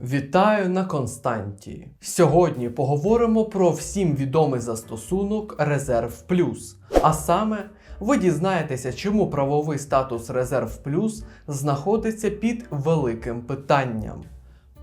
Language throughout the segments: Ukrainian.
Вітаю на Константі. Сьогодні поговоримо про всім відомий застосунок Резерв Плюс. А саме, ви дізнаєтеся, чому правовий статус Резерв Плюс знаходиться під великим питанням.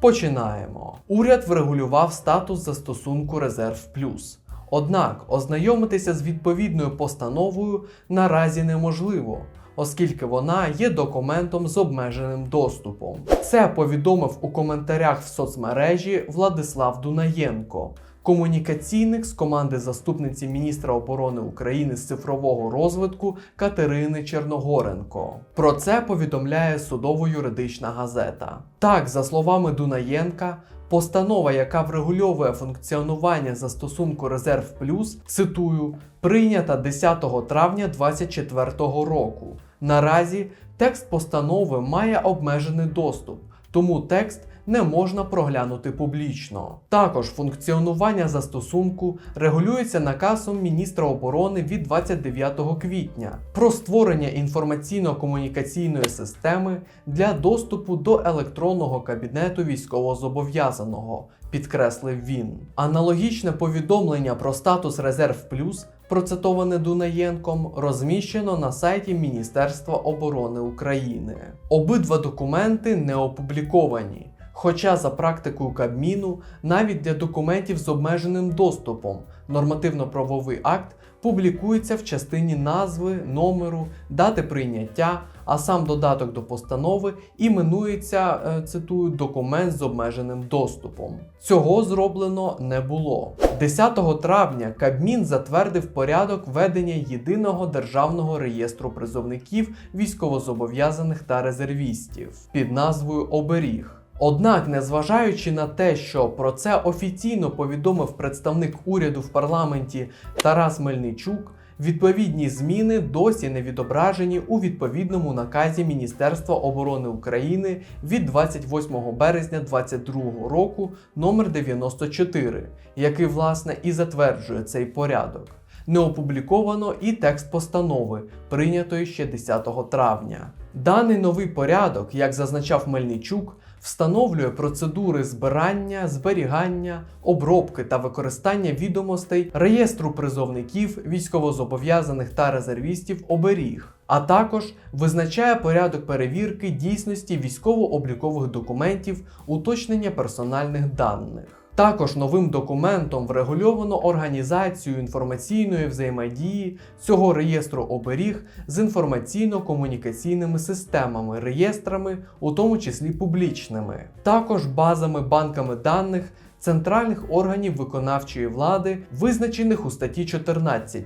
Починаємо. Уряд врегулював статус застосунку Резерв Плюс. Однак ознайомитися з відповідною постановою наразі неможливо, оскільки вона є документом з обмеженим доступом. Це повідомив у коментарях в соцмережі Владислав Дунаєнко, комунікаційник з команди заступниці міністра оборони України з цифрового розвитку Катерини Черногоренко. Про це повідомляє судово-юридична газета. Так, за словами Дунаєнка, Постанова, яка врегульовує функціонування застосунку Резерв Плюс, цитую, прийнята 10 травня 2024 року. Наразі текст постанови має обмежений доступ, тому текст не можна проглянути публічно. Також функціонування застосунку регулюється наказом міністра оборони від 29 квітня про створення інформаційно-комунікаційної системи для доступу до електронного кабінету військовозобов'язаного, підкреслив він. Аналогічне повідомлення про статус Резерв Плюс, процитоване Дунаєнком, розміщено на сайті Міністерства оборони України. Обидва документи не опубліковані. Хоча за практикою Кабміну навіть для документів з обмеженим доступом нормативно-правовий акт публікується в частині назви, номеру, дати прийняття, а сам додаток до постанови іменується, е, цитую, документ з обмеженим доступом. Цього зроблено не було. 10 травня Кабмін затвердив порядок ведення єдиного державного реєстру призовників військовозобов'язаних та резервістів під назвою Оберіг. Однак, незважаючи на те, що про це офіційно повідомив представник уряду в парламенті Тарас Мельничук, відповідні зміни досі не відображені у відповідному наказі Міністерства оборони України від 28 березня 2022 року номер 94, який власне і затверджує цей порядок. Не опубліковано і текст постанови, прийнятої ще 10 травня. Даний новий порядок, як зазначав Мельничук, встановлює процедури збирання, зберігання, обробки та використання відомостей реєстру призовників, військовозобов'язаних та резервістів оберіг, а також визначає порядок перевірки дійсності військово-облікових документів, уточнення персональних даних. Також новим документом врегульовано організацію інформаційної взаємодії цього реєстру оберіг з інформаційно-комунікаційними системами, реєстрами, у тому числі публічними, також базами банками даних центральних органів виконавчої влади, визначених у статті 14.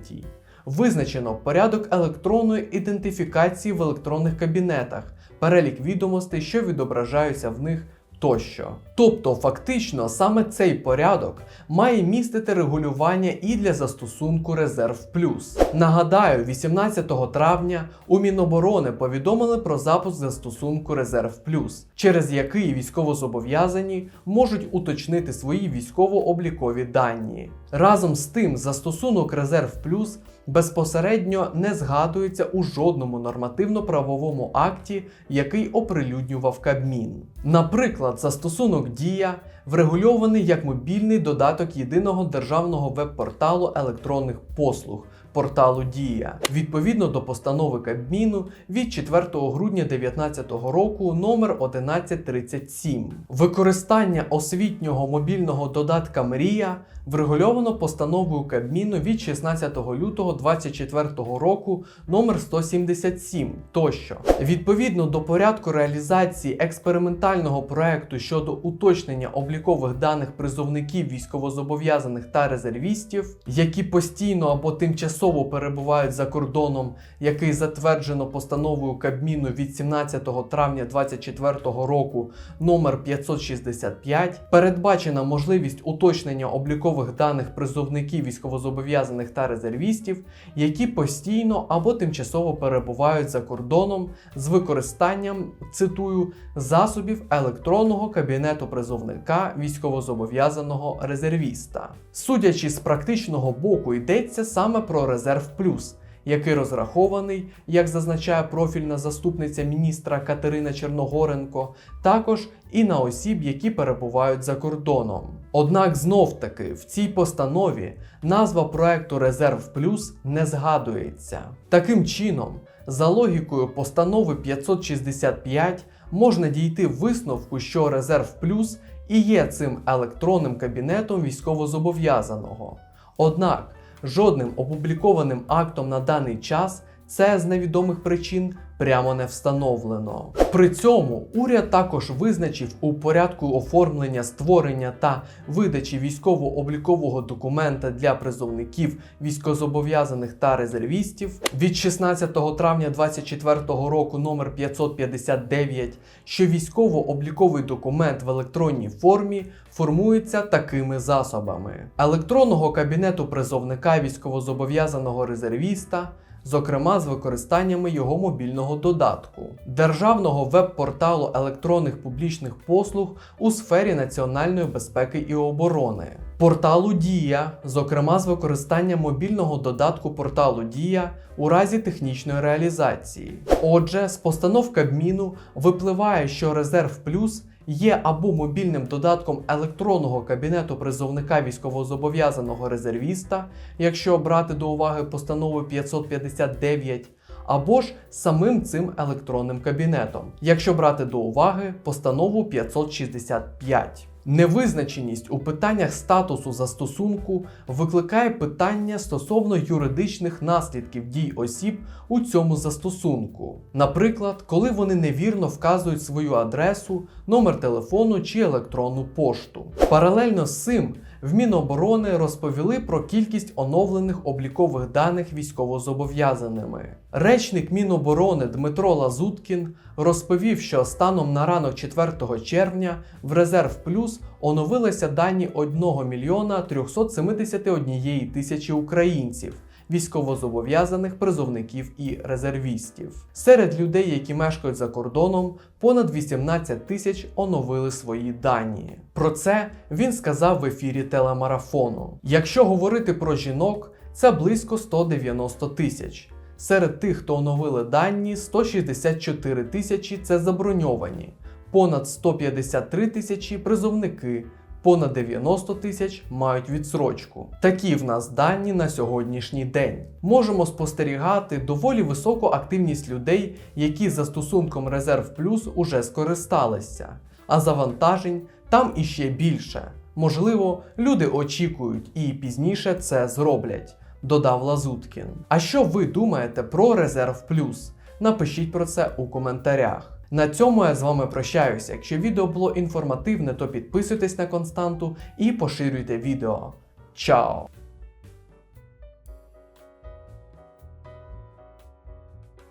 Визначено порядок електронної ідентифікації в електронних кабінетах, перелік відомостей, що відображаються в них тощо. Тобто, фактично, саме цей порядок має містити регулювання і для застосунку Резерв Плюс. Нагадаю, 18 травня у Міноборони повідомили про запуск застосунку Резерв Плюс, через який військовозобов'язані можуть уточнити свої військово-облікові дані. Разом з тим, застосунок Резерв Плюс безпосередньо не згадується у жодному нормативно-правовому акті, який оприлюднював Кабмін. Наприклад, застосунок Дія врегульований як мобільний додаток єдиного державного веб-порталу електронних послуг. Порталу Дія відповідно до постанови Кабміну від 4 грудня 2019 року номер 1137. Використання освітнього мобільного додатка Мрія врегульовано постановою Кабміну від 16 лютого 2024 року номер 177 тощо. Відповідно до порядку реалізації експериментального проекту щодо уточнення облікових даних призовників військовозобов'язаних та резервістів, які постійно або тимчасово перебувають за кордоном, який затверджено постановою Кабміну від 17 травня 2024 року номер 565, передбачена можливість уточнення облікових даних призовників військовозобов'язаних та резервістів, які постійно або тимчасово перебувають за кордоном з використанням, цитую, засобів електронного кабінету призовника військовозобов'язаного резервіста. Судячи з практичного боку, йдеться саме про резерв плюс. який розрахований, як зазначає профільна заступниця міністра Катерина Черногоренко, також і на осіб, які перебувають за кордоном. Однак знов таки в цій постанові назва проекту Резерв Плюс не згадується. Таким чином, за логікою постанови 565 можна дійти висновку, що Резерв Плюс і є цим електронним кабінетом військовозобов'язаного. Однак жодним опублікованим актом на даний час це з невідомих причин прямо не встановлено. При цьому уряд також визначив у порядку оформлення, створення та видачі військово-облікового документа для призовників військозобов'язаних та резервістів від 16 травня 2024 року номер 559, що військово-обліковий документ в електронній формі формується такими засобами: електронного кабінету призовника військовозобов'язаного резервіста зокрема з використаннями його мобільного додатку, державного веб-порталу електронних публічних послуг у сфері національної безпеки і оборони, порталу Дія, зокрема з використанням мобільного додатку порталу Дія у разі технічної реалізації. Отже, з постанов Кабміну випливає, що Резерв Плюс є або мобільним додатком електронного кабінету призовника військовозобов'язаного резервіста, якщо брати до уваги постанову 559, або ж самим цим електронним кабінетом, якщо брати до уваги постанову 565. Невизначеність у питаннях статусу застосунку викликає питання стосовно юридичних наслідків дій осіб у цьому застосунку. Наприклад, коли вони невірно вказують свою адресу, номер телефону чи електронну пошту. Паралельно з цим в Міноборони розповіли про кількість оновлених облікових даних військовозобов'язаними. Речник Міноборони Дмитро Лазуткін розповів, що станом на ранок 4 червня в Резерв Плюс оновилися дані 1 мільйона 371 тисячі українців. Військовозобов'язаних призовників і резервістів серед людей, які мешкають за кордоном, понад 18 тисяч оновили свої дані. Про це він сказав в ефірі телемарафону. Якщо говорити про жінок, це близько 190 тисяч. Серед тих, хто оновили дані, 164 тисячі це заброньовані, понад 153 тисячі призовники, понад 90 тисяч мають відсрочку. Такі в нас дані на сьогоднішній день. Можемо спостерігати доволі високу активність людей, які застосунком Резерв Плюс уже скористалися, а завантажень там іще більше. Можливо, люди очікують і пізніше це зроблять додав Лазуткін. А що ви думаєте про Резерв Плюс? Напишіть про це у коментарях. На цьому я з вами прощаюся. Якщо відео було інформативне, то підписуйтесь на константу і поширюйте відео. Чао!